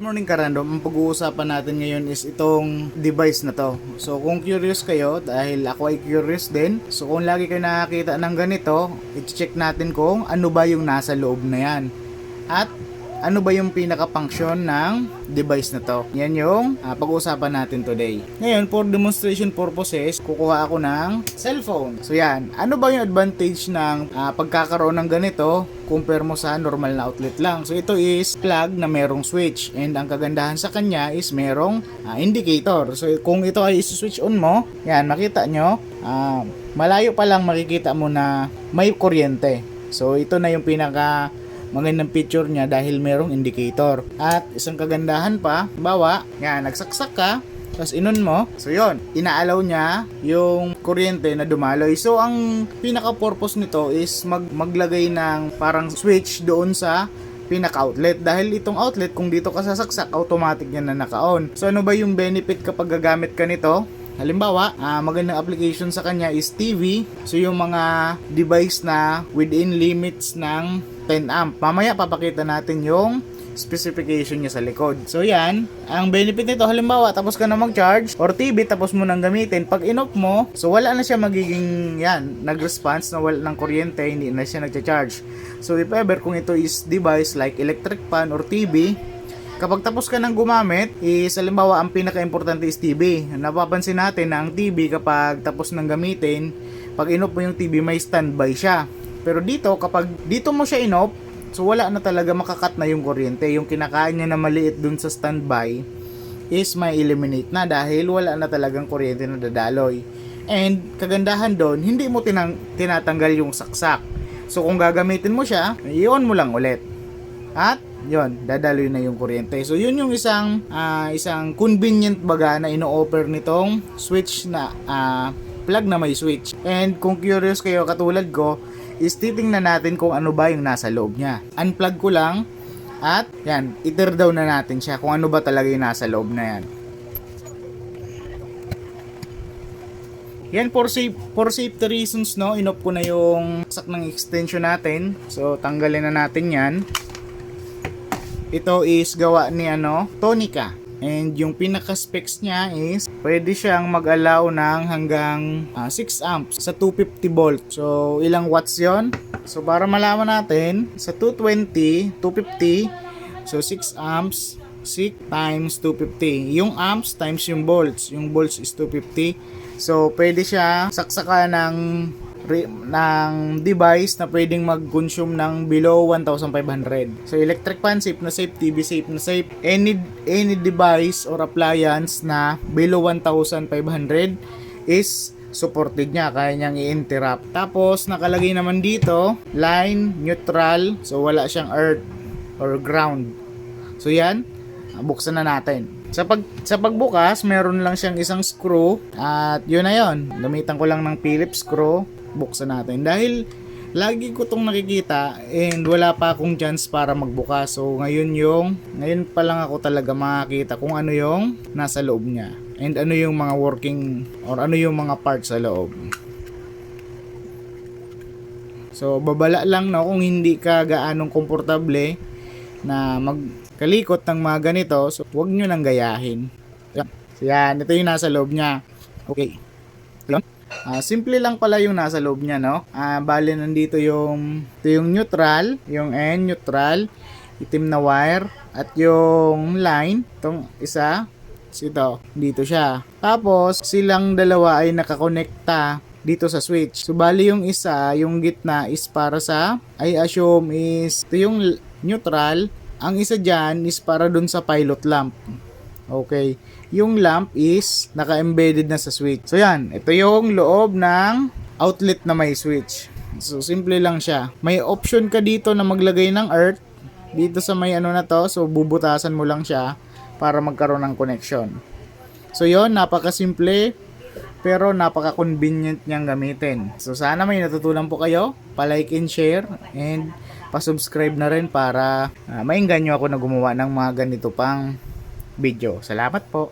Morning Karandom, ang pag-uusapan natin ngayon is itong device na to. So kung curious kayo, dahil ako ay curious din, so kung lagi kayo nakakita ng ganito, i-check natin kung ano ba yung nasa loob na yan. At ano ba yung pinaka-function ng device na to. Yan yung ah, pag-uusapan natin today. Ngayon, for demonstration purposes, kukuha ako ng cellphone. So yan, ano ba yung advantage ng ah, pagkakaroon ng ganito compare mo sa normal na outlet lang. So ito is plug na merong switch and ang kagandahan sa kanya is merong ah, indicator. So kung ito ay switch on mo, yan makita nyo, ah, malayo pa lang makikita mo na may kuryente. So ito na yung pinaka magandang picture niya dahil merong indicator. At isang kagandahan pa, bawa, yan, nagsaksak ka, tapos inon mo, so yon inaalaw niya yung kuryente na dumaloy. So ang pinaka-purpose nito is mag maglagay ng parang switch doon sa pinaka-outlet dahil itong outlet kung dito ka sasaksak automatic yan na naka-on. So ano ba yung benefit kapag gagamit ka nito? Halimbawa, ah, magandang application sa kanya is TV. So yung mga device na within limits ng 10 amp. Mamaya papakita natin yung specification niya sa likod. So yan, ang benefit nito halimbawa tapos ka na mag-charge or TV tapos mo nang gamitin, pag in-off mo, so wala na siya magiging yan, nag-response na wala ng kuryente, hindi na siya nagcha-charge. So if ever kung ito is device like electric fan or TV, Kapag tapos ka ng gumamit, is halimbawa ang pinaka-importante is TV. Napapansin natin na ang TV kapag tapos ng gamitin, pag inop mo yung TV may standby siya. Pero dito, kapag dito mo siya inop, so wala na talaga makakat na yung kuryente. Yung kinakain niya na maliit dun sa standby is may eliminate na dahil wala na talagang kuryente na dadaloy. And kagandahan doon, hindi mo tinang, tinatanggal yung saksak. So kung gagamitin mo siya, i-on mo lang ulit. At yon dadaloy na yung kuryente. So yun yung isang ah, isang convenient baga na ino-offer nitong switch na ah, plug na may switch. And kung curious kayo katulad ko, is titingnan natin kung ano ba yung nasa loob niya. Unplug ko lang at yan, iter down na natin siya kung ano ba talaga yung nasa loob na yan. Yan for safe for safety reasons no, inop ko na yung sak ng extension natin. So tanggalin na natin 'yan. Ito is gawa ni ano, Tonica. And yung pinaka specs niya is pwede siyang mag-allow ng hanggang ah, 6 amps sa 250 volt. So ilang watts 'yon? So para malaman natin sa 220, 250, so 6 amps 6 times 250. Yung amps times yung volts. Yung volts is 250. So, pwede siya saksaka ng ng device na pwedeng mag-consume ng below 1,500. So, electric fan safe na safe, TV safe na safe. Any, any device or appliance na below 1,500 is supported niya, kaya niyang i-interrupt. Tapos, nakalagay naman dito, line, neutral, so wala siyang earth or ground. So, yan, buksan na natin. Sa pag sa pagbukas, meron lang siyang isang screw at yun na yun. Gamitan ko lang ng Phillips screw. Buksan natin dahil lagi ko tong nakikita and wala pa akong chance para magbukas. So ngayon yung ngayon pa lang ako talaga makakita kung ano yung nasa loob niya and ano yung mga working or ano yung mga parts sa loob. So babala lang no kung hindi ka gaanong komportable na magkalikot ng mga ganito, so huwag nyo nang gayahin. So, yan, ito yung nasa loob niya. Okay. Ah, simple lang pala yung nasa loob niya, no? Ah, bale nandito yung ito yung neutral, yung N neutral, itim na wire at yung line, itong isa, ito, dito siya. Tapos silang dalawa ay nakakonekta dito sa switch. So bali yung isa, yung gitna is para sa I assume is ito yung neutral. Ang isa dyan is para dun sa pilot lamp. Okay. Yung lamp is naka-embedded na sa switch. So yan, ito yung loob ng outlet na may switch. So simple lang siya. May option ka dito na maglagay ng earth dito sa may ano na to. So bubutasan mo lang siya para magkaroon ng connection. So yon napakasimple pero napaka-convenient niyang gamitin. So sana may natutunan po kayo. Pa-like and share and pa-subscribe na rin para uh, maingganyo ako na gumawa ng mga ganito pang video. Salamat po.